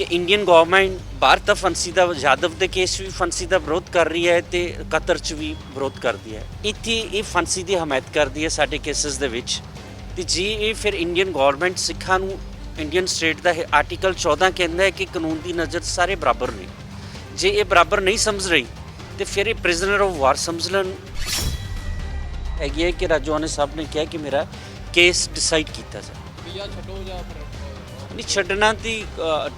ਕਿ Indian government Bharat ਦਾ ਫਾਂਸੀ ਦਾ ਯਾਦਵ ਦੇ ਕੇਸ ਵੀ ਫਾਂਸੀ ਦਾ ਵਿਰੋਧ ਕਰ ਰਹੀ ਹੈ ਤੇ ਕਤਰ 'ਚ ਵੀ ਵਿਰੋਧ ਕਰਦੀ ਹੈ। ਇੱਥੇ ਇਹ ਫਾਂਸੀ ਦੀ ਹਮਾਇਤ ਕਰਦੀ ਹੈ ਸਾਡੇ ਕੇਸਸ ਦੇ ਵਿੱਚ। ਤੇ ਜੀ ਇਹ ਫਿਰ ਇੰਡੀਅਨ ਗਵਰਨਮੈਂਟ ਸਿੱਖਾਂ ਨੂੰ ਇੰਡੀਅਨ ਸਟੇਟ ਦਾ ਇਹ ਆਰਟੀਕਲ 14 ਕਹਿੰਦਾ ਹੈ ਕਿ ਕਾਨੂੰਨ ਦੀ ਨਜ਼ਰ ਸਾਰੇ ਬਰਾਬਰ ਨੇ। ਜੇ ਇਹ ਬਰਾਬਰ ਨਹੀਂ ਸਮਝ ਰਹੀ, ਤੇ ਫਿਰ ਇਹ ਪ੍ਰਿਜ਼ਨਰ ਆਫ ਵਾਰ ਸਮਝ ਲੈਣ। ਹੈਗੀ ਹੈ ਕਿ ਰਾਜਵਾਨੇ ਸਾਹਿਬ ਨੇ ਕਿਹਾ ਕਿ ਮੇਰਾ ਕੇਸ ਡਿਸਾਈਡ ਕੀਤਾ ਜਾ ਜਾਂ ਛੱਡੋ ਜਾਂ ਫਿਰ ਨਹੀਂ, ਛੱਡਣਾ ਦੀ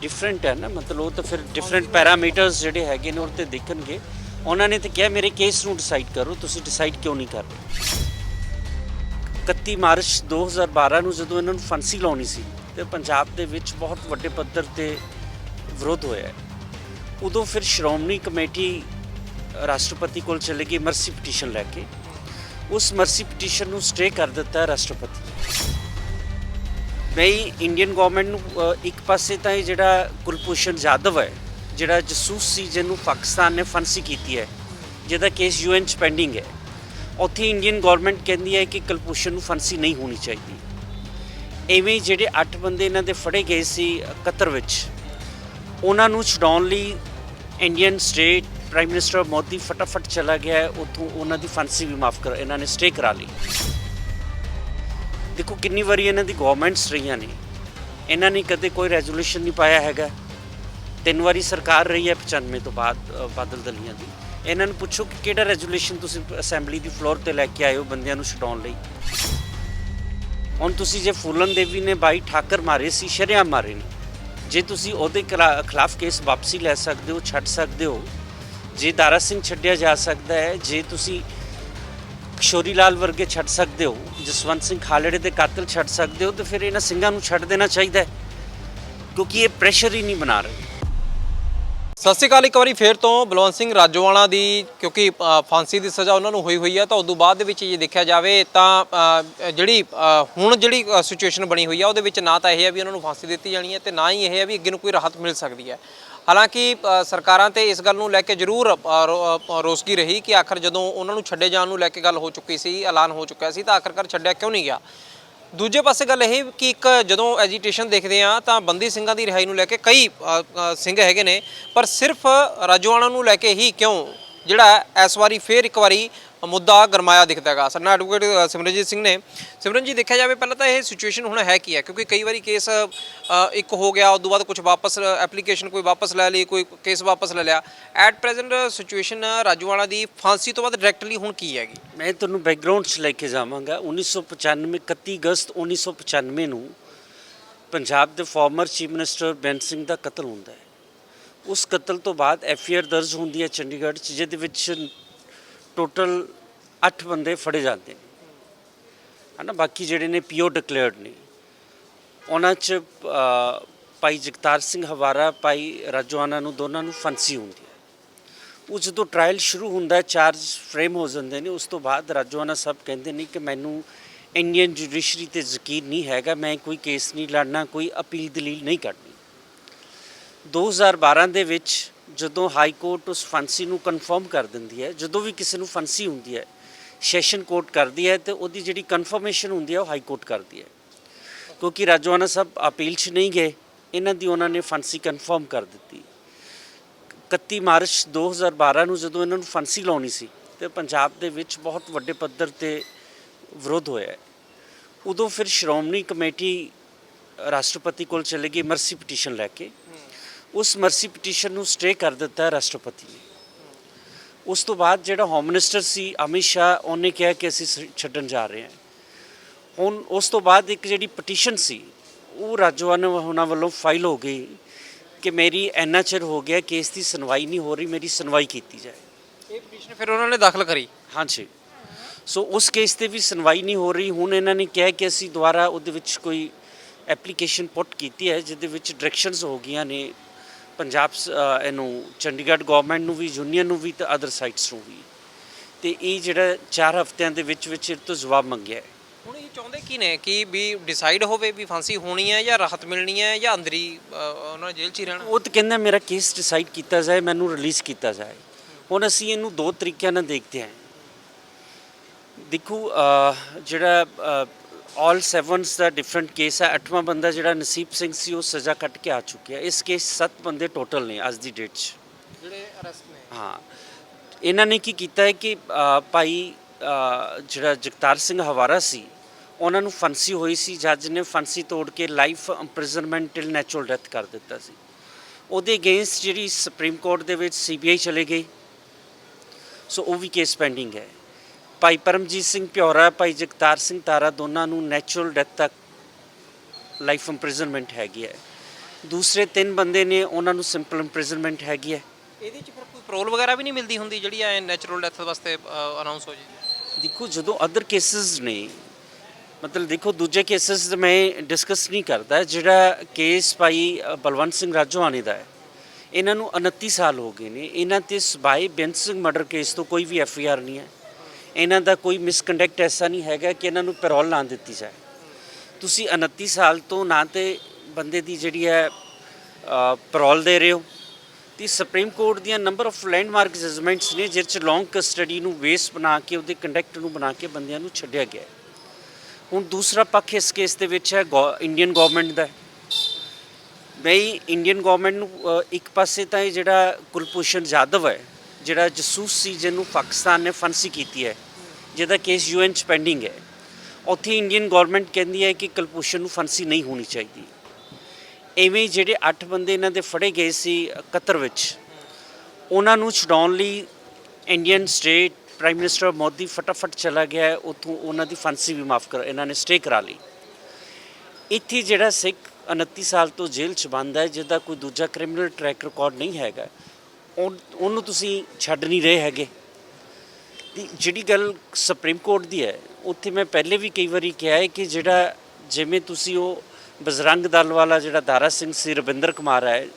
ਡਿਫਰੈਂਟ ਹੈ ਨਾ, ਮਤਲਬ ਉਹ ਤਾਂ ਫਿਰ ਡਿਫਰੈਂਟ ਪੈਰਾਮੀਟਰਸ ਜਿਹੜੇ ਹੈਗੇ ਨੇ ਉਹ ਤੇ ਦੇਖਣਗੇ। ਉਹਨਾਂ ਨੇ ਤਾਂ ਕਿਹਾ, ਮੇਰੇ ਕੇਸ ਨੂੰ ਡਿਸਾਈਡ ਕਰੋ, ਤੁਸੀਂ ਡਿਸਾਈਡ ਕਿਉਂ ਨਹੀਂ ਕਰ ਰਹੇ? 31 ਮਾਰਚ 2012 ਨੂੰ ਜਦੋਂ ਇਹਨਾਂ ਨੂੰ ਫਾਂਸੀ ਲਾਉਣੀ ਸੀ, ਤੇ ਪੰਜਾਬ ਦੇ ਵਿੱਚ ਬਹੁਤ ਵੱਡੇ ਪੱਧਰ ਤੇ ਵਿਰੋਧ ਹੋਇਆ ਉਦੋਂ ਫਿਰ ਸ਼੍ਰੋਮਣੀ ਕਮੇਟੀ ਰਾਸ਼ਟਰਪਤੀ ਕੋਲ ਚਲੇ ਗਈ, ਮਰਸੀ ਪਟੀਸ਼ਨ ਲੈ ਕੇ। ਉਸ ਮਰਸੀ ਪਟੀਸ਼ਨ ਨੂੰ ਸਟੇ ਕਰ ਦਿੱਤਾ ਰਾਸ਼ਟਰਪਤੀ। ਬਈ ਇੰਡੀਅਨ ਗਵਰਨਮੈਂਟ ਨੂੰ ਇੱਕ ਪਾਸੇ ਤਾਂ ਇਹ ਜਿਹੜਾ ਕੁਲਭੂਸ਼ਣ ਜਾਦਵ ਹੈ, ਜਿਹੜਾ ਜਸੂਸ ਸੀ ਜਿਹਨੂੰ ਪਾਕਿਸਤਾਨ ਨੇ ਫਾਂਸੀ ਕੀਤੀ ਹੈ, ਜਿਹਦਾ ਕੇਸ ਯੂਐਨ ਚ ਪੈਂਡਿੰਗ ਹੈ, ਉੱਥੇ ਇੰਡੀਅਨ ਗਵਰਨਮੈਂਟ ਕਹਿੰਦੀ ਹੈ ਕਿ ਕੁਲਭੂਸ਼ਣ ਨੂੰ ਫਾਂਸੀ ਨਹੀਂ ਹੋਣੀ ਚਾਹੀਦੀ। ਐਵੇਂ ਜਿਹੜੇ 8 ਬੰਦੇ ਇਹਨਾਂ ਦੇ ਫੜੇ ਗਏ ਸੀ ਕਤਰ ਵਿੱਚ, ਉਹਨਾਂ ਨੂੰ ਛਡਾਉਣ ਲਈ Indian state prime minister Modi ਫਟਾਫਟ ਚਲਾ ਗਿਆ ਹੈ ਉੱਥੋਂ ਉਹਨਾਂ ਦੀ ਫਾਂਸੀ ਵੀ ਮਾਫ ਕਰ, ਇਹਨਾਂ ਨੇ ਸਟੇ ਕਰਾ ਲਈ। ਦੇਖੋ ਕਿੰਨੀ ਵਾਰੀ ਇਹਨਾਂ ਦੀ ਗਵਰਨਮੈਂਟਸ ਰਹੀਆਂ ਨੇ। ਇਹਨਾਂ ਨੇ ਕਦੇ ਕੋਈ ਰੈਜ਼ੋਲੂਸ਼ਨ ਨਹੀਂ ਪਾਇਆ ਹੈਗਾ। ਤਿੰਨ ਵਾਰੀ ਸਰਕਾਰ ਰਹੀ ਹੈ 95 ਤੋਂ ਬਾਅਦ ਅ, ਬਾਦਲ ਦਲੀਆਂ ਦੀ। ਇਹਨਾਂ ਨੂੰ ਪੁੱਛੋ ਕਿ ਕਿਹੜਾ ਰੈਜ਼ੋਲੂਸ਼ਨ ਤੁਸੀਂ ਅਸੈਂਬਲੀ ਦੀ ਫਲੋਰ ਤੇ ਲੈ ਕੇ ਆਏ ਹੋ ਬੰਦਿਆਂ ਨੂੰ ਛਡਾਉਣ ਲਈ। ਹੁਣ ਤੁਸੀਂ ਜੇ ਫੂਲਨ ਦੇਵੀ ਨੇ ਬਾਈ ਠਾਕਰ ਮਾਰੇ ਸੀ ਸ਼ਰਿਆ ਮਾਰੇ ਨੇ। ਜੇ ਤੁਸੀਂ ਉਹਦੇ ਖਿਲਾ- ਖਿਲਾਫ ਕੇਸ ਵਾਪਸੀ ਲੈ ਸਕਦੇ ਹੋ ਛੱਡ ਸਕਦੇ ਹੋ। ਜੇ ਦਾਰਾ ਸਿੰਘ ਛੱਡਿਆ ਜਾ ਸਕਦਾ ਹੈ ਜੇ ਤੁਸੀਂ ਕਿਸ਼ੋਰੀ ਲਾਲ ਵਰਗੇ ਛੱਡ ਸਕਦੇ ਹੋ, ਜਸਵੰਤ ਸਿੰਘ ਖਾਲੜੇ ਦੇ ਕਾਤਲ ਛੱਡ ਸਕਦੇ ਹੋ, ਤਾਂ ਫਿਰ ਇਹਨਾਂ ਸਿੰਘਾਂ ਨੂੰ ਛੱਡ ਦੇਣਾ ਚਾਹੀਦਾ ਕਿਉਂਕਿ ਇਹ ਪ੍ਰੈਸ਼ਰ ਹੀ ਨਹੀਂ ਬਣਾ ਰਹੇ। ਸਤਿ ਸ਼੍ਰੀ ਅਕਾਲ, ਇੱਕ ਵਾਰੀ ਫੇਰ ਤੋਂ ਬਲਵੰਤ ਸਿੰਘ ਰਾਜੋਵਾਲਾ ਦੀ, ਕਿਉਂਕਿ ਫਾਂਸੀ ਦੀ ਸਜ਼ਾ ਉਹਨਾਂ ਨੂੰ ਹੋਈ ਹੋਈ ਹੈ, ਤਾਂ ਉਦੋਂ ਬਾਅਦ ਦੇ ਵਿੱਚ ਜੇ ਦੇਖਿਆ ਜਾਵੇ, ਤਾਂ ਜਿਹੜੀ ਹੁਣ ਜਿਹੜੀ ਸਿਚੁਏਸ਼ਨ ਬਣੀ ਹੋਈ ਆ, ਉਹਦੇ ਵਿੱਚ ਨਾ ਤਾਂ ਇਹ ਹੈ ਵੀ ਉਹਨਾਂ ਨੂੰ ਫਾਂਸੀ ਦਿੱਤੀ ਜਾਣੀ ਹੈ, ਤੇ ਨਾ ਹੀ ਇਹ ਹੈ ਵੀ ਅੱਗੇ ਨੂੰ ਕੋਈ ਰਾਹਤ ਮਿਲ ਸਕਦੀ ਹੈ। ਹਾਲਾਂਕਿ ਸਰਕਾਰਾਂ ਤੇ ਇਸ ਗੱਲ ਨੂੰ ਲੈ ਕੇ ਜ਼ਰੂਰ ਰੋ- ਰੋਸਗੀ ਰਹੀ ਕਿ ਆਖਰ ਜਦੋਂ ਉਹਨਾਂ ਨੂੰ ਛੱਡੇ ਜਾਣ ਨੂੰ ਲੈ ਕੇ ਗੱਲ ਹੋ ਚੁੱਕੀ ਸੀ, ਐਲਾਨ ਹੋ ਚੁੱਕਿਆ ਸੀ, ਤਾਂ ਆਖਰਕਾਰ ਛੱਡਿਆ ਕਿਉਂ ਨਹੀਂ ਗਿਆ? ਦੂਜੇ ਪਾਸੇ ਗੱਲ ਇਹ ਕਿ ਇੱਕ ਜਦੋਂ ਐਜੀਟੇਸ਼ਨ ਦੇਖਦੇ ਆ ਤਾਂ ਬੰਦੀ ਸਿੰਘਾਂ ਦੀ ਰਿਹਾਈ ਨੂੰ ਲੈ ਕੇ ਕਈ ਸਿੰਘ ਹੈਗੇ ਨੇ, ਪਰ ਸਿਰਫ ਰਾਜੋਆਣਾ ਨੂੰ ਲੈ ਕੇ ਹੀ ਕਿਉਂ? ਜਿਹੜਾ ਇਸ ਵਾਰੀ ਫੇਰ ਇੱਕ ਵਾਰੀ ਮੁੱਦਾ ਗਰਮਾਇਆ ਦਿਖਦਾ ਹੈਗਾ। ਸਾਡੇ ਐਡਵੋਕੇਟ ਸਿਮਰਨਜੀਤ ਸਿੰਘ ਨੇ। ਸਿਮਰਨਜੀਤ, ਦੇਖਿਆ ਜਾਵੇ ਪਹਿਲਾਂ ਤਾਂ ਇਹ ਸਿਚੁਏਸ਼ਨ ਹੁਣ ਹੈ ਕੀ ਹੈ? ਕਿਉਂਕਿ ਕਈ ਵਾਰੀ ਕੇਸ ਇੱਕ ਹੋ ਗਿਆ ਉਸ ਤੋਂ ਬਾਅਦ ਕੁਝ ਵਾਪਸ ਐਪਲੀਕੇਸ਼ਨ ਕੋਈ ਵਾਪਸ ਲੈ ਲਈ, ਕੋਈ ਕੇਸ ਵਾਪਸ ਲੈ ਲਿਆ। ਐਟ ਪ੍ਰੈਜ਼ੈਂਟ ਸਿਚੁਏਸ਼ਨ ਰਾਜੋਆਣਾ ਦੀ ਫਾਂਸੀ ਤੋਂ ਬਾਅਦ ਡਾਇਰੈਕਟਲੀ ਹੁਣ ਕੀ ਹੈਗੀ? ਮੈਂ ਤੁਹਾਨੂੰ ਬੈਕਗ੍ਰਾਉਂਡ 'ਚ ਲੈ ਕੇ ਜਾਵਾਂਗਾ। 1995 31 ਅਗਸਤ 1995 ਨੂੰ ਪੰਜਾਬ ਦੇ former chief minister Bains Singh ਦਾ ਕਤਲ ਹੁੰਦਾ ਹੈ। ਉਸ ਕਤਲ ਤੋਂ ਬਾਅਦ ਐਫ ਆਈ ਆਰ ਦਰਜ ਹੁੰਦੀ ਹੈ ਚੰਡੀਗੜ੍ਹ 'ਚ, ਜਿਹਦੇ ਵਿੱਚ ਟੋਟਲ 8 ਬੰਦੇ ਫੜੇ ਜਾਂਦੇ ਨੇ। ਹਨਾ, ਬਾਕੀ ਜਿਹੜੇ ਨੇ ਪੀਓ ਡਿਕਲੇਅਰਡ ਨੇ। ਉਹਨਾਂ 'ਚ ਭਾਈ ਜਗਤਾਰ ਸਿੰਘ ਹਵਾਰਾ, ਭਾਈ ਰਾਜੋਆਨਾ ਨੂੰ ਦੋਨਾਂ ਨੂੰ ਫਾਂਸੀ ਹੁੰਦੀ ਹੈ। ਉਹ ਜਦੋਂ ਟ੍ਰਾਇਲ ਸ਼ੁਰੂ ਹੁੰਦਾ ਹੈ ਚਾਰਜ ਫਰੇਮ ਹੋ ਜਾਂਦੇ ਨੇ, ਉਸ ਤੋਂ ਬਾਅਦ ਰਾਜੋਆਨਾ ਸਾਹਿਬ ਕਹਿੰਦੇ ਨੇ ਕਿ ਮੈਨੂੰ ਇੰਡੀਅਨ ਜੁਡੀਸ਼ਰੀ ਤੇ ਯਕੀਨ ਨਹੀਂ ਹੈਗਾ, ਮੈਂ ਕੋਈ ਕੇਸ ਨਹੀਂ ਲੜਨਾ, ਕੋਈ ਅਪੀਲ ਦਲੀਲ ਨਹੀਂ ਕਰਨੀ। 2012 ਦੇ ਵਿੱਚ ਜਦੋਂ ਹਾਈ ਕੋਰਟ ਉਸ ਫਾਂਸੀ ਨੂੰ ਕਨਫਰਮ ਕਰ ਦਿੰਦੀ ਹੈ, ਜਦੋਂ ਵੀ ਕਿਸੇ ਨੂੰ ਫਾਂਸੀ ਹੁੰਦੀ ਹੈ ਸੈਸ਼ਨ ਕੋਰਟ ਕਰਦੀ ਹੈ ਤੇ ਉਹਦੀ ਜਿਹੜੀ ਕਨਫਰਮੇਸ਼ਨ ਹੁੰਦੀ ਹੈ ਉਹ ਹਾਈ ਕੋਰਟ ਕਰਦੀ ਹੈ। ਕਿਉਂਕਿ ਰਾਜੋਆਨਾ ਸਾਹਿਬ ਅਪੀਲ 'ਚ ਨਹੀਂ ਗਏ, ਇਹਨਾਂ ਦੀ ਉਹਨਾਂ ਨੇ ਫਾਂਸੀ ਕਨਫਰਮ ਕਰ ਦਿੱਤੀ। 31 ਮਾਰਚ 2012 ਨੂੰ ਜਦੋਂ ਇਹਨਾਂ ਨੂੰ ਫਾਂਸੀ ਲਾਉਣੀ ਸੀ ਤੇ ਪੰਜਾਬ ਦੇ ਵਿੱਚ ਬਹੁਤ ਵੱਡੇ ਪੱਧਰ ਤੇ ਵਿਰੋਧ ਹੋਇਆ ਉਦੋਂ ਫਿਰ ਸ਼੍ਰੋਮਣੀ ਕਮੇਟੀ ਰਾਸ਼ਟਰਪਤੀ ਕੋਲ ਚਲੇ ਗਈ ਮਰਸੀ ਪਟੀਸ਼ਨ ਲੈ ਕੇ। ਉਸ ਮਰਸੀ ਪਟੀਸ਼ਨ ਨੂੰ ਸਟੇ ਕਰ ਦਿੱਤਾ ਰਾਸ਼ਟਰਪਤੀ ਨੇ। ਉਸ ਤੋਂ ਬਾਅਦ ਜਿਹੜਾ ਹੋਮ ਮਿਨਿਸਟਰ ਸੀ ਅਮਿਤ ਸ਼ਾਹ ਉਹਨੇ ਕਿਹਾ ਕਿ ਅਸੀਂ ਛੱਡਣ ਜਾ ਰਹੇ ਹਾਂ। ਹੁਣ ਉਸ ਤੋਂ ਬਾਅਦ ਇੱਕ ਜਿਹੜੀ ਪਟੀਸ਼ਨ ਸੀ ਉਹ ਰਾਜੋਆਨਾ ਉਹਨਾਂ ਵੱਲੋਂ ਫਾਈਲ ਹੋ ਗਈ ਕਿ ਮੇਰੀ ਇੰਨਾ ਚਿਰ ਹੋ ਗਿਆ ਕੇਸ ਦੀ ਸੁਣਵਾਈ ਨਹੀਂ ਹੋ ਰਹੀ ਮੇਰੀ ਸੁਣਵਾਈ ਕੀਤੀ ਜਾਏ। ਇਹ ਪਟੀਸ਼ਨ ਫਿਰ ਉਹਨਾਂ ਨੇ ਦਾਖਲ ਕਰੀ? ਹਾਂਜੀ। ਸੋ ਉਸ ਕੇਸ ਤੇ ਵੀ ਸੁਣਵਾਈ ਨਹੀਂ ਹੋ ਰਹੀ। ਹੁਣ ਇਹਨਾਂ ਨੇ ਕਿਹਾ ਕਿ ਅਸੀਂ ਦੁਬਾਰਾ ਉਹਦੇ ਵਿੱਚ ਕੋਈ ਐਪਲੀਕੇਸ਼ਨ ਪੁੱਟ ਕੀਤੀ ਹੈ ਜਿਹਦੇ ਵਿੱਚ ਡਾਇਰੈਕਸ਼ਨਸ ਹੋ ਗਈਆਂ ਨੇ। ਪੰਜਾਬ ਇਹਨੂੰ ਚੰਡੀਗੜ੍ਹ ਗਵਰਨਮੈਂਟ ਨੂੰ ਵੀ ਯੂਨੀਅਨ ਨੂੰ ਵੀ ਤੇ ਅਦਰ ਸਾਈਟਸ ਨੂੰ ਵੀ। ਤੇ ਇਹ ਜਿਹੜਾ 4 ਹਫ਼ਤਿਆਂ ਦੇ ਵਿੱਚ ਵਿੱਚ ਇਹ ਤੋਂ ਜਵਾਬ ਮੰਗਿਆ ਹੈ। ਹੁਣ ਇਹ ਚਾਹੁੰਦੇ ਕੀ ਨੇ ਕਿ ਵੀ ਡਿਸਾਈਡ ਹੋਵੇ ਵੀ ਫਾਂਸੀ ਹੋਣੀ ਹੈ ਜਾਂ ਰਾਹਤ ਮਿਲਣੀ ਹੈ ਜਾਂ ਅੰਦਰੀ ਉਹਨਾਂ ਜੇਲ੍ਹ 'ਚ ਹੀ ਰਹਿਣਾ। ਉਹ ਤਾਂ ਕਹਿੰਦਾ ਮੇਰਾ ਕੇਸ ਡਿਸਾਈਡ ਕੀਤਾ ਜਾਏ ਮੈਨੂੰ ਰਿਲੀਜ਼ ਕੀਤਾ ਜਾਏ। ਹੁਣ ਅਸੀਂ ਇਹਨੂੰ ਦੋ ਤਰੀਕਿਆਂ ਨਾਲ ਦੇਖਦੇ ਹਾਂ। ਦੇਖੋ ਜਿਹੜਾ ਆਲ ਸੈਵਨਸ ਦਾ ਡਿਫਰੈਂਟ ਕੇਸ ਹੈ। ਅੱਠਵਾਂ ਬੰਦਾ ਜਿਹੜਾ ਨਸੀਬ ਸਿੰਘ ਸੀ ਉਹ ਸਜ਼ਾ ਕੱਟ ਕੇ ਆ ਚੁੱਕਿਆ। ਇਸ ਕੇਸ 7 ਬੰਦੇ ਟੋਟਲ ਨੇ ਅੱਜ ਦੀ ਡੇਟ 'ਚ। ਜਿਹੜੇ ਅਰੈਸਟ ਨੇ। ਹਾਂ। ਇਹਨਾਂ ਨੇ ਕੀ ਕੀਤਾ ਹੈ ਕਿ ਅ, ਭਾਈ ਅ, ਜਿਹੜਾ ਜਗਤਾਰ ਸਿੰਘ ਹਵਾਰਾ ਸੀ ਉਹਨਾਂ ਨੂੰ ਫਾਂਸੀ ਹੋਈ ਸੀ। ਜੱਜ ਨੇ ਫਾਂਸੀ ਤੋੜ ਕੇ life imprisonment till natural death ਕਰ ਦਿੱਤਾ ਸੀ। ਉਹਦੇ ਅਗੇਂਸਟ ਜਿਹੜੀ ਸੁਪਰੀਮ ਕੋਰਟ ਦੇ ਵਿੱਚ ਸੀਬੀਆਈ ਚਲੇ ਗਈ ਸੋ ਉਹ ਵੀ ਕੇਸ ਪੈਂਡਿੰਗ ਹੈ। ਭਾਈ ਪਰਮਜੀਤ ਸਿੰਘ ਪਿਉਰਾ ਭਾਈ ਜਗਤਾਰ ਸਿੰਘ ਤਾਰਾ ਦੋਨਾਂ ਨੂੰ ਨੈਚੁਰਲ ਡੈਥ ਤੱਕ ਲਾਈਫ ਇੰਪ੍ਰਿਜ਼ਨਮੈਂਟ ਹੈਗੀ ਹੈ। ਦੂਸਰੇ ਤਿੰਨ ਬੰਦੇ ਨੇ ਉਹਨਾਂ ਨੂੰ ਸਿੰਪਲ ਇੰਪ੍ਰਿਜ਼ਨਮੈਂਟ ਹੈਗੀ ਹੈ। ਇਹਦੇ ਚ ਫਿਰ ਕੋਈ ਪ੍ਰੋਲ ਵਗੈਰਾ ਵੀ ਨਹੀਂ ਮਿਲਦੀ ਹੁੰਦੀ ਜਿਹੜੀ ਐ ਨੈਚੁਰਲ ਡੈਥ ਵਾਸਤੇ ਅਨਾਉਂਸ ਹੋ ਜੀ ਦੇਖੋ ਜਦੋਂ ਅਦਰ ਕੇਸਸ ਨੇ ਮਤਲਬ ਦੇਖੋ ਦੂਜੇ ਕੇਸਸ ਮੈਂ ਡਿਸਕਸ ਨਹੀਂ ਕਰਦਾ ਜਿਹੜਾ ਕੇਸ ਭਾਈ ਬਲਵੰਤ ਸਿੰਘ ਰਾਜੋਆਣੇ ਦਾ ਹੈ। ਇਹਨਾਂ ਨੂੰ 29 ਸਾਲ ਹੋ ਗਏ ਨੇ। ਇਹਨਾਂ ਤੇ ਸਬਾਈ ਬੇਅੰਤ ਸਿੰਘ ਮਰਡਰ ਕੇਸ ਤੋਂ ਕੋਈ ਵੀ ਐਫ ਆਈ ਆਰ ਨਹੀਂ ਹੈ। ਇਹਨਾਂ ਦਾ ਕੋਈ ਮਿਸਕੰਡਕਟ ਐਸਾ ਨਹੀਂ ਹੈਗਾ ਕਿ ਇਹਨਾਂ ਨੂੰ ਪੈਰੋਲ ਨਾ ਦਿੱਤੀ ਜਾਏ। ਤੁਸੀਂ 29 ਸਾਲ ਤੋਂ ਨਾ ਤੇ ਬੰਦੇ ਦੀ ਜਿਹੜੀ ਹੈ ਪੈਰੋਲ ਦੇ ਰਹੇ ਹੋ। ਤੇ ਸੁਪਰੀਮ ਕੋਰਟ ਦੀਆਂ ਨੰਬਰ ਆਫ ਲੈਂਡਮਾਰਕ ਜਜਮੈਂਟਸ ਨੇ ਜਿਸ ਚ ਲੌਂਗ ਕਸਟਡੀ ਨੂੰ ਵੇਸ ਬਣਾ ਕੇ ਉਹਦੇ ਕੰਡਕਟ ਨੂੰ ਬਣਾ ਕੇ ਬੰਦਿਆਂ ਨੂੰ ਛੱਡਿਆ ਗਿਆ ਹੁਣ ਦੂਸਰਾ ਪੱਖ ਇਸ ਕੇਸ ਦੇ ਵਿੱਚ ਹੈ ਇੰਡੀਅਨ ਗਵਰਨਮੈਂਟ ਦਾ ਹੈ। ਬਈ ਇੰਡੀਅਨ ਗਵਰਨਮੈਂਟ ਨੂੰ ਇੱਕ ਪਾਸੇ ਤਾਂ ਇਹ ਜਿਹੜਾ ਕੁਲਭੂਸ਼ਣ ਜਾਦਵ ਹੈ ਜਿਹੜਾ ਜਸੂਸ ਸੀ, ਜਿਹਨੂੰ ਪਾਕਿਸਤਾਨ ਨੇ ਫਾਂਸੀ ਕੀਤੀ ਹੈ, ਜਿਹਦਾ ਕੇਸ ਯੂਐਨ ਚ ਪੈਂਡਿੰਗ ਹੈ, ਉੱਥੇ ਇੰਡੀਅਨ ਗਵਰਨਮੈਂਟ ਕਹਿੰਦੀ ਹੈ ਕਿ ਕੁਲਭੂਸ਼ਣ ਨੂੰ ਫਾਂਸੀ ਨਹੀਂ ਹੋਣੀ ਚਾਹੀਦੀ। ਐਵੇਂ ਜਿਹੜੇ 8 ਬੰਦੇ ਇਹਨਾਂ ਦੇ ਫੜੇ ਗਏ ਸੀ, ਕਤਰ ਵਿੱਚ, ਉਹਨਾਂ ਨੂੰ ਛਡਾਉਣ ਲਈ Indian state prime minister Modi ਫਟਾਫਟ ਚਲਾ ਗਿਆ ਹੈ, ਉੱਥੋਂ ਉਹਨਾਂ ਦੀ ਫਾਂਸੀ ਵੀ ਮਾਫ ਕਰ, ਇਹਨਾਂ ਨੇ ਸਟੇ ਕਰਾ ਲਈ। ਇੱਥੇ ਜਿਹੜਾ ਸਿੱਖ 29 ਸਾਲ ਤੋਂ ਜੇਲ੍ਹ 'ਚ ਬੰਦ ਹੈ, ਜਿਹਦਾ ਕੋਈ ਦੂਜਾ ਕ੍ਰਿਮੀਨਲ ਟਰੈਕ ਰਿਕਾਰਡ ਨਹੀਂ ਹੈਗਾ ਉਹ- ਉਹਨੂੰ ਤੁਸੀਂ ਛੱਡ ਨਹੀਂ ਰਹੇ ਹੈਗੇ। ਦੀ ਜਿਹੜੀ ਗੱਲ ਸੁਪਰੀਮ ਕੋਰਟ ਦੀ ਹੈ, ਉੱਥੇ ਮੈਂ ਪਹਿਲੇ ਵੀ ਕਈ ਵਾਰੀ ਕਿਹਾ ਹੈ ਕਿ ਜਿਹੜਾ ਜਿਵੇਂ ਤੁਸੀਂ ਉਹ ਬਜਰੰਗ ਦਲ ਵਾਲਾ ਜਿਹੜਾ ਦਾਰਾ ਸਿੰਘ ਸੀ, ਰਵਿੰਦਰ ਕੁਮਾਰ ਹੈ,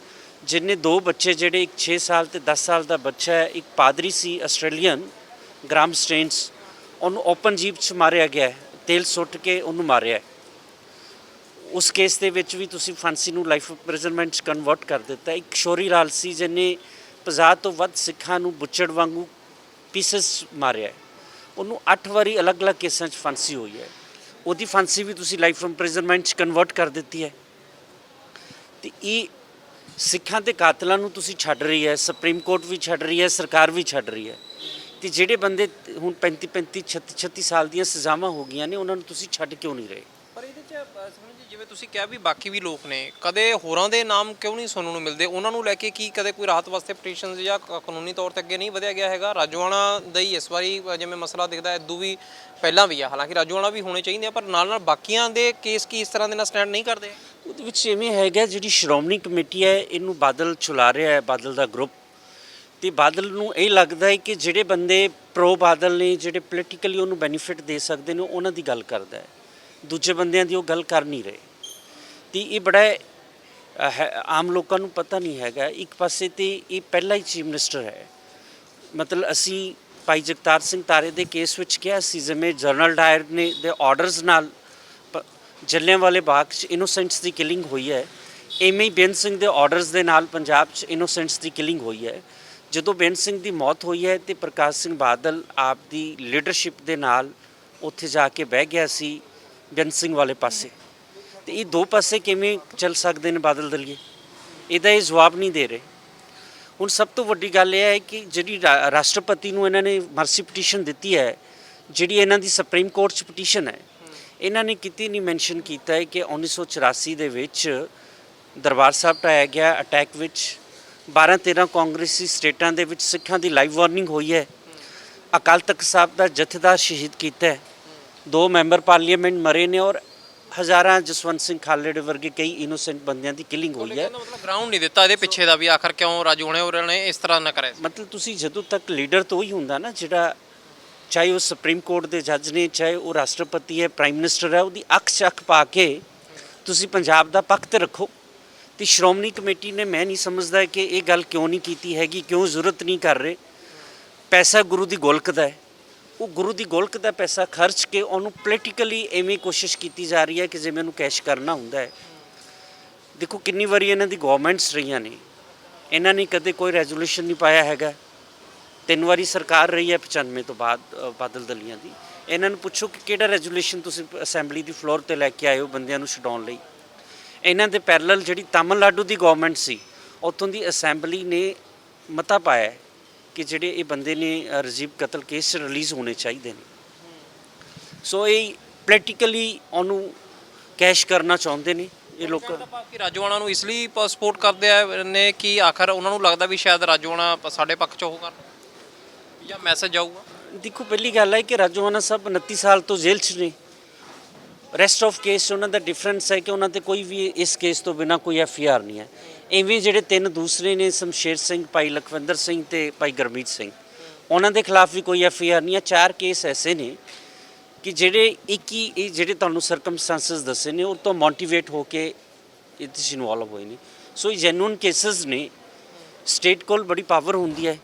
ਜਿਨੇ ਦੋ ਬੱਚੇ ਜਿਹੜੇ ਇੱਕ 6 ਸਾਲ ਤੇ 10 ਸਾਲ ਦਾ ਬੱਚਾ ਹੈ, ਇੱਕ ਪਾਦਰੀ ਸੀ, ਆਸਟ੍ਰੇਲੀਅਨ ਗ੍ਰਾਮ ਸਟੇਨਸ ਉਹਨੂੰ ਓਪਨ ਜੀਪ 'ਚ ਮਾਰਿਆ ਗਿਆ ਹੈ, ਤੇਲ ਸੁੱਟ ਕੇ ਉਹਨੂੰ ਮਾਰਿਆ ਹੈ। ਉਸ ਕੇਸ ਦੇ ਵਿੱਚ ਵੀ ਤੁਸੀਂ ਫਾਂਸੀ ਨੂੰ ਲਾਈਫ ਇੰਪ੍ਰਿਜ਼ਨਮੈਂਟ 'ਚ ਕਨਵਰਟ ਕਰ ਦਿੱਤਾ ਇੱਕ ਸ਼ੋਰੀ ਲਾਲ ਸੀ, ਜਿਹਨੇ 50 ਤੋਂ ਵੱਧ ਸਿੱਖਾਂ ਨੂੰ ਬੁੱਚੜ ਵਾਂਗੂ ਪੀਸਸ ਮਾਰਿਆ ਹੈ। ਉਹਨੂੰ 8 ਵਾਰੀ ਅਲੱਗ-ਅਲੱਗ ਕੇਸਾਂ 'ਚ ਫਾਂਸੀ ਹੋਈ ਹੈ। ਉਹਦੀ ਫਾਂਸੀ ਵੀ ਤੁਸੀਂ ਲਾਈਫ ਇੰਪ੍ਰਿਜ਼ਨਮੈਂਟ 'ਚ ਕਨਵਰਟ ਕਰ ਦਿੱਤੀ ਹੈ। ਤੇ ਇਹ ਸਿੱਖਾਂ ਦੇ ਕਾਤਲਾਂ ਨੂੰ ਤੁਸੀਂ ਛੱਡ ਰਹੀ ਹੈ, ਸੁਪਰੀਮ ਕੋਰਟ ਵੀ ਛੱਡ ਰਹੀ ਹੈ, ਸਰਕਾਰ ਵੀ ਛੱਡ ਰਹੀ ਹੈ। ਤੇ ਜਿਹੜੇ ਬੰਦੇ ਹੁਣ 35 35 36 36 ਸਾਲ ਦੀਆਂ ਸਜ਼ਾਵਾਂ ਹੋ ਗਈਆਂ ਨੇ, ਉਹਨਾਂ ਨੂੰ ਤੁਸੀਂ ਛੱਡ ਕਿਉਂ ਨਹੀਂ ਰਹੇ? ਪਰ ਅ, ਸਮਝ ਜੀ ਜਿਵੇਂ ਤੁਸੀਂ ਕਿਹਾ ਵੀ ਬਾਕੀ ਵੀ ਲੋਕ ਨੇ ਕਦੇ ਹੋਰਾਂ ਦੇ ਨਾਮ ਕਿਉਂ ਨਹੀਂ ਸੁਣਨ ਨੂੰ ਮਿਲਦੇ? ਉਹਨਾਂ ਨੂੰ ਲੈ ਕੇ ਕੀ ਕਦੇ ਕੋਈ ਰਾਹਤ ਵਾਸਤੇ ਪਟੀਸ਼ਨਸ ਜਾਂ ਕ- ਕਾਨੂੰਨੀ ਤੌਰ ਤੇ ਅੱਗੇ ਨਹੀਂ ਵਧਿਆ ਗਿਆ ਹੈਗਾ? ਰਾਜੋਆਣਾ ਦਾ ਹੀ ਇਸ ਵਾਰੀ ਅ, ਜਿਵੇਂ ਮਸਲਾ ਦਿਖਦਾ ਹੈ ਇਦੋਂ ਵੀ ਪਹਿਲਾਂ ਵੀ ਆ। ਹਾਲਾਂਕਿ ਰਾਜੋਆਣਾ ਵੀ ਹੋਣੇ ਚਾਹੀਦੇ ਆ ਪਰ ਨਾਲ ਨਾਲ ਬਾਕੀਆਂ ਦੇ ਕੇਸ ਕੀ ਇਸ ਤਰ੍ਹਾਂ ਦੇ ਨਾਲ ਸਟੈਂਡ ਨਹੀਂ ਕਰਦੇ? ਉਹਦੇ ਵਿੱਚ ਇਵੇਂ ਹੈਗਾ ਜਿਹੜੀ ਸ਼੍ਰੋਮਣੀ ਕਮੇਟੀ ਹੈ ਇਹਨੂੰ ਬਾਦਲ ਚੁਲਾ ਰਿਹਾ ਹੈ ਬਾਦਲ ਦਾ ਗਰੁੱਪ ਤੇ ਬਾਦਲ ਨੂੰ ਇਹ ਲੱਗਦਾ ਹੈ ਕਿ ਜਿਹੜੇ ਬੰਦੇ ਪ੍ਰੋ ਬਾਦਲ ਨੇ ਜਿਹੜੇ ਪੋਲੀਟੀਕਲੀ ਉਹਨੂੰ ਬੈਨੀਫਿਟ ਦੇ ਸਕਦੇ ਨੇ ਉਹਨਾਂ ਦੀ ਗੱਲ ਕਰਦਾ ਹੈ। ਦੂਜੇ ਬੰਦਿਆਂ ਦੀ ਉਹ ਗੱਲ ਕਰ ਨਹੀਂ ਰਹੇ। ਤੇ ਇਹ ਬੜਾ ਹੈ- ਆਮ ਲੋਕਾਂ ਨੂੰ ਪਤਾ ਨਹੀਂ ਹੈਗਾ। ਇੱਕ ਪਾਸੇ ਤੇ ਇਹ ਪਹਿਲਾ ਹੀ ਚੀਫ ਮਿਨਿਸਟਰ ਹੈ। ਮਤਲਬ ਅਸੀਂ ਭਾਈ ਜਗਤਾਰ ਸਿੰਘ ਤਾਰੇ ਦੇ ਕੇਸ ਵਿੱਚ ਕਿਹਾ ਸੀ, ਜਿਵੇਂ ਜਨਰਲ ਡਾਇਰ ਨੇ ਦੇ ਆਰਡਰਸ ਨਾਲ ਪ- ਜਲਿਆਂਵਾਲੇ ਬਾਗ 'ਚ ਇਨੋਸੈਂਟਸ ਦੀ ਕਿਲਿੰਗ ਹੋਈ ਹੈ। ਐਵੇਂ ਹੀ ਬੇਅੰਤ ਸਿੰਘ ਦੇ ਆਰਡਰਸ ਦੇ ਨਾਲ ਪੰਜਾਬ 'ਚ ਇਨੋਸੈਂਟਸ ਦੀ ਕਿਲਿੰਗ ਹੋਈ ਹੈ। ਜਦੋਂ ਬੇਅੰਤ ਸਿੰਘ ਦੀ ਮੌਤ ਹੋਈ ਹੈ ਤੇ ਪ੍ਰਕਾਸ਼ ਸਿੰਘ ਬਾਦਲ ਆਪ ਦੀ ਲੀਡਰਸ਼ਿਪ ਦੇ ਨਾਲ ਉੱਥੇ ਜਾ ਕੇ ਬਹਿ ਗਿਆ ਸੀ। ਬੇਅੰਤ ਸਿੰਘ ਵਾਲੇ ਪਾਸੇ। ਤੇ ਇਹ ਦੋ ਪਾਸੇ ਕਿਵੇਂ ਚੱਲ ਸਕਦੇ ਨੇ ਬਾਦਲ ਦਲੀਏ? ਇਹਦਾ ਇਹ ਜਵਾਬ ਨਹੀਂ ਦੇ ਰਹੇ। ਹੁਣ ਸਭ ਤੋਂ ਵੱਡੀ ਗੱਲ ਇਹ ਹੈ ਕਿ ਜਿਹੜੀ ਰਾ- ਰਾਸ਼ਟਰਪਤੀ ਨੂੰ ਇਹਨਾਂ ਨੇ ਮਰਸੀ ਪਟੀਸ਼ਨ ਦਿੱਤੀ ਹੈ, ਜਿਹੜੀ ਇਹਨਾਂ ਦੀ ਸੁਪਰੀਮ ਕੋਰਟ 'ਚ ਪਟੀਸ਼ਨ ਹੈ, ਇਹਨਾਂ ਨੇ ਕਿਤੇ ਨਹੀਂ ਮੈਂਸ਼ਨ ਕੀਤਾ ਹੈ ਕਿ 1984 ਦੇ ਵਿੱਚ ਦਰਬਾਰ ਸਾਹਿਬ ਢਾਇਆ ਗਿਆ ਅਟੈਕ ਵਿੱਚ। 12 13 ਕਾਂਗਰਸੀ ਸਟੇਟਾਂ ਦੇ ਵਿੱਚ ਸਿੱਖਾਂ ਦੀ ਲਾਈਵ ਵਾਰਨਿੰਗ ਹੋਈ ਹੈ। ਅਕਾਲ ਤਖਤ ਸਾਹਿਬ ਦਾ ਜਥੇਦਾਰ ਸ਼ਹੀਦ ਕੀਤਾ ਹੈ। ਦੋ ਮੈਂਬਰ ਪਾਰਲੀਮੈਂਟ ਮਰੇ ਨੇ ਔਰ ਹਜ਼ਾਰਾਂ ਜਸਵੰਤ ਸਿੰਘ ਖਾਲੜੇ ਵਰਗੇ ਕਈ ਇਨੋਸੈਂਟ ਬੰਦਿਆਂ ਦੀ ਕਿਲਿੰਗ ਹੋਈ ਹੈ। ਮਤਲਬ ਗਰਾਊਂਡ ਨਹੀਂ ਦਿੱਤਾ ਇਹਦੇ ਪਿੱਛੇ ਦਾ ਵੀ ਆਖਰ ਕਿਉਂ ਰਾਜੋਆਣੇ ਹੋਰਾਂ ਨੇ ਇਸ ਤਰ੍ਹਾਂ ਨਾ ਕਰੇ ਮਤਲਬ ਤੁਸੀਂ ਜਦੋਂ ਤੱਕ ਲੀਡਰ ਤੋਂ ਹੀ ਹੁੰਦਾ ਨਾ ਜਿਹੜਾ ਚਾਹੇ ਉਹ ਸੁਪਰੀਮ ਕੋਰਟ ਦੇ ਜੱਜ ਨੇ ਚਾਹੇ ਉਹ ਰਾਸ਼ਟਰਪਤੀ ਹੈ ਪ੍ਰਾਈਮ ਮਿਨਿਸਟਰ ਹੈ ਉਹਦੀ ਅੱਖ 'ਚ ਅੱਖ ਪਾ ਕੇ ਤੁਸੀਂ ਪੰਜਾਬ ਦਾ ਪੱਖ ਤੇ ਰੱਖੋ। ਤੇ ਸ਼੍ਰੋਮਣੀ ਕਮੇਟੀ ਨੇ ਮੈਂ ਨਹੀਂ ਸਮਝਦਾ ਕਿ ਇਹ ਗੱਲ ਕਿਉਂ ਨਹੀਂ ਕੀਤੀ ਹੈਗੀ ਕਿਉਂ ਜ਼ਰੂਰਤ ਨਹੀਂ ਕਰ ਰਹੇ। ਪੈਸਾ ਗੁਰੂ ਦੀ ਗੋਲਕ ਦਾ ਹੈ। ਉਹ ਗੁਰੂ ਦੀ ਗੋਲਕ ਦਾ ਪੈਸਾ ਖਰਚ ਕੇ ਉਹਨੂੰ ਪੋਲੀਟੀਕਲੀ ਐਵੇਂ ਕੋਸ਼ਿਸ਼ ਕੀਤੀ ਜਾ ਰਹੀ ਹੈ ਕਿ ਜਿਵੇਂ ਉਹਨੂੰ ਕੈਸ਼ ਕਰਨਾ ਹੁੰਦਾ ਹੈ। ਦੇਖੋ ਕਿੰਨੀ ਵਾਰੀ ਇਹਨਾਂ ਦੀ ਗਵਰਨਮੈਂਟਸ ਰਹੀਆਂ ਨੇ। ਇਹਨਾਂ ਨੇ ਕਦੇ ਕੋਈ ਰੈਜ਼ੋਲੂਸ਼ਨ ਨਹੀਂ ਪਾਇਆ ਹੈਗਾ। ਤਿੰਨ ਵਾਰੀ ਸਰਕਾਰ ਰਹੀ ਹੈ 95 ਤੋਂ ਬਾਅਦ ਬਾਦਲ ਦਲੀਆਂ ਦੀ। ਇਹਨਾਂ ਨੂੰ ਪੁੱਛੋ ਕਿ ਕਿਹੜਾ ਰੈਜੂਲੇਸ਼ਨ ਤੁਸੀਂ ਅਸੈਂਬਲੀ ਦੀ ਫਲੋਰ ਤੇ ਲੈ ਕੇ ਆਏ ਹੋ ਬੰਦਿਆਂ ਨੂੰ ਛਡਾਉਣ ਲਈ। ਇਹਨਾਂ ਦੇ ਪੈਰਲਲ ਜਿਹੜੀ ਤਾਮਿਲਨਾਡੂ ਦੀ ਗਵਰਨਮੈਂਟ ਸੀ, ਉੱਥੋਂ ਦੀ ਅਸੈਂਬਲੀ ਨੇ ਮਤਾ ਪਾਇਆ ਕਿ ਜਿਹੜੇ ਇਹ ਬੰਦੇ ਨੇ ਅ, ਰਜੀਵ ਕਤਲ ਕੇਸ ਰਿਲੀਜ਼ ਹੋਣੇ ਚਾਹੀਦੇ ਨੇ। ਸੋ ਇਹ ਪੋਲੀਟੀਕਲੀ ਉਹਨੂੰ ਕੈਸ਼ ਕਰਨਾ ਚਾਹੁੰਦੇ ਨੇ ਇਹ ਲੋਕ ਕਿ ਰਾਜੋਆਣਾ ਨੂੰ ਇਸ ਲਈ ਸਪੋਰਟ ਕਰਦੇ ਆ ਨੇ ਕਿ ਆਖਰ ਉਹਨਾਂ ਨੂੰ ਲੱਗਦਾ ਵੀ ਸ਼ਾਇਦ ਰਾਜੋਆਣਾ ਸਾਡੇ ਪੱਖ 'ਚ ਕਰਨ ਜਾਂ ਮੈਸੇਜ ਜਾਊਗਾ ਦੇਖੋ ਪਹਿਲੀ ਗੱਲ ਹੈ ਕਿ ਰਾਜੋਆਨਾ ਸਾਹਿਬ 29 ਸਾਲ ਤੋਂ ਜੇਲ੍ਹ 'ਚ ਨੇ। ਰੈਸਟ ਆਫ ਕੇਸ ਉਹਨਾਂ ਦਾ ਡਿਫਰੈਂਸ ਹੈ ਕਿ ਉਹਨਾਂ ਤੇ ਕੋਈ ਵੀ ਇਸ ਕੇਸ ਤੋਂ ਬਿਨਾ ਕੋਈ ਐਫ ਆਰ ਨਹੀਂ ਹੈ। ਐਵੇਂ ਜਿਹੜੇ ਤਿੰਨ ਦੂਸਰੇ ਨੇ ਸ਼ਮਸ਼ੇਰ ਸਿੰਘ, ਭਾਈ ਲਖਵਿੰਦਰ ਸਿੰਘ ਤੇ ਭਾਈ ਗਰਮੀਤ ਸਿੰਘ, ਉਹਨਾਂ ਦੇ ਖਿਲਾਫ ਵੀ ਕੋਈ ਐਫ ਆਰ ਨਹੀਂ ਹੈ। ਚਾਰ ਕੇਸ ਐਸੇ ਨੇ ਕਿ ਜਿਹੜੇ ਇੱਕ ਹੀ ਇਹ ਜਿਹੜੇ ਤੁਹਾਨੂੰ ਸਰਕਮਸਟੈਂਸਸ ਦੱਸੇ ਨੇ, ਉਹ ਤੋਂ ਮੋਟੀਵੇਟ ਹੋ ਕੇ ਇਹ 'ਚ ਇਨਵੋਲਵ ਹੋਏ ਨੇ। ਸੋ ਇਹ ਜੈਨੂਨ ਕੇਸਸ ਨੇ। ਸਟੇਟ ਕੋਲ ਬੜੀ ਪਾਵਰ ਹੁੰਦੀ ਹੈ।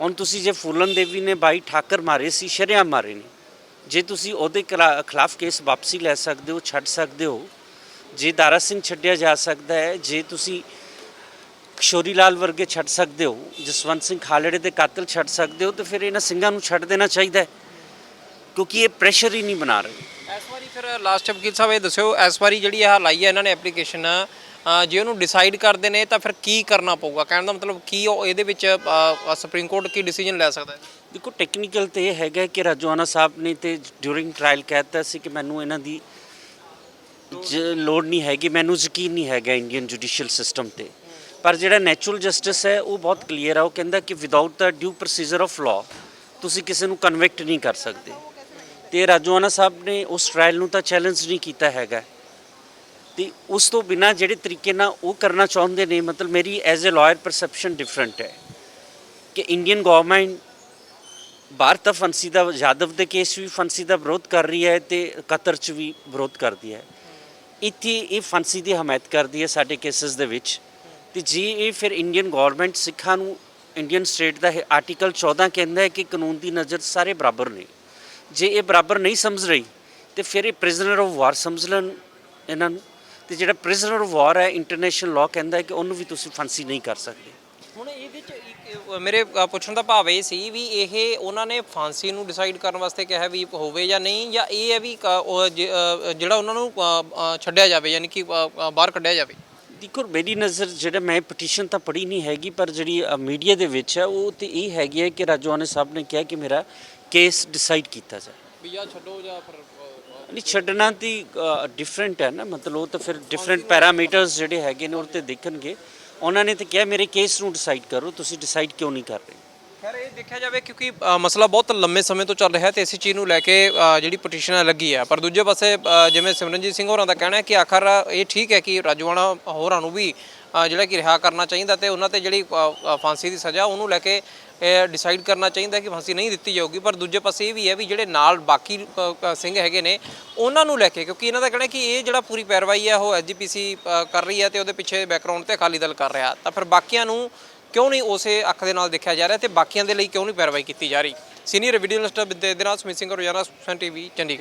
ਹੁਣ ਤੁਸੀਂ ਜੇ ਫੂਲਨ ਦੇਵੀ ਨੇ ਬਾਈ ਠਾਕਰ ਮਾਰੇ ਸੀ, ਸ਼ਰਿਆਮ ਮਾਰੇ ਨੇ। ਜੇ ਤੁਸੀਂ ਉਹਦੇ ਖਿਲਾ- ਖਿਲਾਫ ਕੇਸ ਵਾਪਸੀ ਲੈ ਸਕਦੇ ਹੋ, ਛੱਡ ਸਕਦੇ ਹੋ, ਜੇ ਦਾਰਾ ਸਿੰਘ ਛੱਡਿਆ ਜਾ ਸਕਦਾ ਹੈ, ਜੇ ਤੁਸੀਂ ਕਿਸ਼ੋਰੀ ਲਾਲ ਵਰਗੇ ਛੱਡ ਸਕਦੇ ਹੋ, ਜਸਵੰਤ ਸਿੰਘ ਖਾਲੜੇ ਦੇ ਕਾਤਲ ਛੱਡ ਸਕਦੇ ਹੋ, ਤਾਂ ਫਿਰ ਇਹਨਾਂ ਸਿੰਘਾਂ ਨੂੰ ਛੱਡ ਦੇਣਾ ਚਾਹੀਦਾ ਹੈ, ਕਿਉਂਕਿ ਇਹ ਪ੍ਰੈਸ਼ਰ ਹੀ ਨਹੀਂ ਬਣਾ ਰਹੇ। ਇਸ ਵਾਰੀ ਫਿਰ ਲਾਸਟ ਵਕੀਲ ਸਾਹਿਬ, ਇਹ ਦੱਸਿਓ, ਇਸ ਵਾਰੀ ਜਿਹੜੀ ਇਹ ਲਾਈ ਹੈ ਇਹਨਾਂ ਨੇ ਐਪਲੀਕੇਸ਼ਨ ਜੇ ਉਹਨੂੰ ਡਿਸਾਈਡ ਕਰਦੇ ਨੇ, ਤਾਂ ਫਿਰ ਕੀ ਕਰਨਾ ਪਊਗਾ? ਕਹਿਣ ਦਾ ਮਤਲਬ ਕੀ ਉਹ ਇਹਦੇ ਵਿੱਚ ਸੁਪਰੀਮ ਕੋਰਟ ਕੀ ਡਿਸੀਜਨ ਲੈ ਸਕਦਾ ਹੈ? ਦੇਖੋ ਟੈਕਨੀਕਲ ਤੇ ਇਹ ਹੈਗਾ ਕਿ ਰਾਜਵਾਨਾ ਸਾਹਿਬ ਨੇ ਤੇ ਡਿਊਰਿੰਗ ਟ੍ਰਾਇਲ ਕਹਿਤਾ ਸੀ ਕਿ ਮੈਨੂੰ ਇਹਨਾਂ ਦੀ ਜ- ਲੋੜ ਨਹੀਂ ਹੈਗੀ, ਮੈਨੂੰ ਯਕੀਨ ਨਹੀਂ ਹੈਗਾ ਇੰਡੀਅਨ ਜੁਡੀਸ਼ੀਅਲ ਸਿਸਟਮ ਤੇ। ਪਰ ਜਿਹੜਾ ਨੈਚੁਰਲ ਜਸਟਿਸ ਹੈ, ਉਹ ਬਹੁਤ ਕਲੀਅਰ ਆ, ਉਹ ਕਹਿੰਦਾ ਕਿ without the due procedure of law ਤੁਸੀਂ ਕਿਸੇ ਨੂੰ ਕਨਵਿਕਟ ਨਹੀਂ ਕਰ ਸਕਦੇ। ਤੇ ਰਾਜਵਾਨਾ ਸਾਹਿਬ ਨੇ ਉਸ ਟ੍ਰਾਇਲ ਨੂੰ ਤਾਂ ਚੈਲੰਜ ਨਹੀਂ ਕੀਤਾ ਹੈਗਾ। ਤੇ ਉਸ ਤੋਂ ਬਿਨਾ ਜਿਹੜੇ ਤਰੀਕੇ ਨਾਲ ਉਹ ਕਰਨਾ ਚਾਹੁੰਦੇ ਨੇ, ਮਤਲਬ ਮੇਰੀ as a lawyer perception different ਹੈ ਕਿ ਇੰਡੀਅਨ ਗਵਰਨਮੈਂਟ ਬਾਹਰ ਤਾਂ ਫਾਂਸੀ ਦਾ ਯਾਦਵ ਦੇ ਕੇਸ ਵੀ ਫਾਂਸੀ ਦਾ ਵਿਰੋਧ ਕਰ ਰਹੀ ਹੈ ਤੇ ਕਤਰ 'ਚ ਵੀ ਵਿਰੋਧ ਕਰਦੀ ਹੈ। ਇੱਥੇ ਇਹ ਫਾਂਸੀ ਦੀ ਹਮਾਇਤ ਕਰਦੀ ਹੈ ਸਾਡੇ ਕੇਸਸ ਦੇ ਵਿੱਚ। ਤੇ ਜੇ ਇਹ ਫਿਰ ਇੰਡੀਅਨ ਗਵਰਨਮੈਂਟ ਸਿੱਖਾਂ ਨੂੰ ਇੰਡੀਅਨ ਸਟੇਟ ਦਾ ਇਹ ਆਰਟੀਕਲ 14 ਕਹਿੰਦਾ ਹੈ ਕਿ ਕਾਨੂੰਨ ਦੀ ਨਜ਼ਰ ਸਾਰੇ ਬਰਾਬਰ ਨੇ। ਜੇ ਇਹ ਬਰਾਬਰ ਨਹੀਂ ਸਮਝ ਰਹੀ, ਤੇ ਫਿਰ ਇਹ ਪ੍ਰਿਜ਼ਨਰ ਆਫ ਵਾਰ ਸਮਝ ਲੈਣ ਇਹਨਾਂ ਨੂੰ। ਤੇ ਜਿਹੜਾ ਪ੍ਰਿਜ਼ਨਰ ਆਫ ਵਾਰ ਹੈ ਇੰਟਰਨੈਸ਼ਨਲ ਲਾਅ ਕਹਿੰਦਾ ਹੈ ਕਿ ਉਹਨੂੰ ਵੀ ਤੁਸੀਂ ਫਾਂਸੀ ਨਹੀਂ ਕਰ ਸਕਦੇ। ਹੁਣ ਇਹਦੇ ਮੇਰੇ ਪੁੱਛਣ ਦਾ ਭਾਵ ਇਹ ਸੀ ਵੀ ਇਹ ਉਹਨਾਂ ਨੇ ਫਾਂਸੀ ਨੂੰ ਡਿਸਾਈਡ ਕਰਨ ਵਾਸਤੇ ਕਿਹਾ ਵੀ ਹੋਵੇ ਜਾਂ ਨਹੀਂ ਜਾਂ ਇਹ ਹੈ ਵੀ ਜਿਹੜਾ ਉਹਨਾਂ ਨੂੰ ਛੱਡਿਆ ਜਾਵੇ ਯਾਨੀ ਕਿ ਬਾਹਰ ਕੱਢਿਆ ਜਾਵੇ। ਦੇਖੋ ਮੇਰੀ ਨਜ਼ਰ ਜਿਹੜਾ ਮੈਂ ਪਟੀਸ਼ਨ ਤਾਂ ਪੜ੍ਹੀ ਨਹੀਂ ਹੈਗੀ ਪਰ ਜਿਹੜੀ ਮੀਡੀਆ ਦੇ ਵਿੱਚ ਹੈ ਉਹ ਤੇ ਇਹ ਹੈਗੀ ਹੈ ਕਿ ਰਾਜਵਾਨੇ ਸਾਹਿਬ ਨੇ ਕਿਹਾ ਕਿ ਮੇਰਾ ਕੇਸ ਡਿਸਾਈਡ ਕੀਤਾ ਜਾਏ। ਵੀ ਜਾਂ ਛੱਡੋ ਜਾਂ ਫਿਰ ਨਹੀਂ ਛੱਡਣਾ ਦੀ ਡਿਫਰੈਂਟ ਹੈ ਨਾ ਮਤਲਬ ਉਹ ਤਾਂ ਫਿਰ ਡਿਫਰੈਂਟ ਪੈਰਾਮੀਟਰਸ ਜਿਹੜੇ ਹੈਗੇ ਨੇ ਉਹ ਤੇ ਦੇਖਣਗੇ। ਉਹਨਾਂ ਨੇ ਤਾਂ ਕਿਹਾ ਮੇਰੇ ਕੇਸ ਨੂੰ ਡਿਸਾਈਡ ਕਰੋ ਤੁਸੀਂ ਡਿਸਾਈਡ ਕਿਉਂ ਨਹੀਂ ਕਰ ਰਹੇ? ਖੈਰ ਇਹ ਦੇਖਿਆ ਜਾਵੇ ਕਿਉਂਕਿ ਅ, ਮਸਲਾ ਬਹੁਤ ਲੰਮੇ ਸਮੇਂ ਤੋਂ ਚੱਲ ਰਿਹਾ ਹੈ ਤੇ ਇਸੇ ਚੀਜ਼ ਨੂੰ ਲੈ ਕੇ ਅ, ਜਿਹੜੀ ਪਟੀਸ਼ਨ ਹੈ ਲੱਗੀ ਹੈ। ਪਰ ਦੂਜੇ ਪਾਸੇ ਅ, ਜਿਵੇਂ ਸਿਮਰਨਜੀਤ ਸਿੰਘ ਹੋਰਾਂ ਦਾ ਕਹਿਣਾ ਹੈ ਕਿ ਆਖਰ ਇਹ ਠੀਕ ਹੈ ਕਿ ਰਾਜਵਾਨਾ ਹੋਰਾਂ ਨੂੰ ਵੀ ਅ, ਜਿਹੜਾ ਕਿ ਰਿਹਾ ਕਰਨਾ ਚਾਹੀਦਾ ਤੇ ਉਹਨਾਂ ਤੇ ਜਿਹੜੀ ਅ, ਅ, ਫਾਂਸੀ ਦੀ ਸਜ਼ਾ ਉਹਨੂੰ ਲੈ ਕੇ ਡਿਸਾਈਡ ਕਰਨਾ ਚਾਹੀਦਾ ਕਿ ਫਾਂਸੀ ਨਹੀਂ ਦਿੱਤੀ ਜਾਊਗੀ, ਪਰ ਦੂਜੇ ਪਾਸੇ ਇਹ ਵੀ ਹੈ ਵੀ ਜਿਹੜੇ ਨਾਲ ਬਾਕੀ ਸਿੰਘ ਹੈਗੇ ਨੇ, ਉਹਨਾਂ ਨੂੰ ਲੈ ਕੇ, ਕਿਉਂਕਿ ਇਹਨਾਂ ਦਾ ਕਹਿਣਾ ਕਿ ਇਹ ਜਿਹੜਾ ਪੂਰੀ ਪੈਰਵਾਈ ਹੈ, ਉਹ ਐਸਜੀਪੀਸੀ ਕਰ ਰਹੀ ਹੈ ਤੇ ਉਹਦੇ ਪਿੱਛੇ ਬੈਕਗ੍ਰਾਉਂਡ ਤੇ ਅਕਾਲੀ ਦਲ ਕਰ ਰਿਹਾ। ਤਾਂ ਫਿਰ ਬਾਕੀਆਂ ਨੂੰ ਕਿਉਂ ਨਹੀਂ ਉਸੇ ਅੱਖ ਦੇ ਨਾਲ ਦੇਖਿਆ ਜਾ ਰਿਹਾ ਤੇ ਬਾਕੀਆਂ ਦੇ ਲਈ ਕਿਉਂ ਨਹੀਂ ਪੈਰਵਾਈ ਕੀਤੀ ਜਾ ਰਹੀ? ਸੀਨੀਅਰ ਵੀਡੀਓ ਜਰਨਲਿਸਟ ਵਿਦਿਆ ਦੇ ਨਾਲ ਸਮਿਤ ਸਿੰਘ ਰੋਜ਼ਾਨਾ ਸੁਖਸਨ ਟੀਵੀ ਚੰਡੀਗੜ੍ਹ।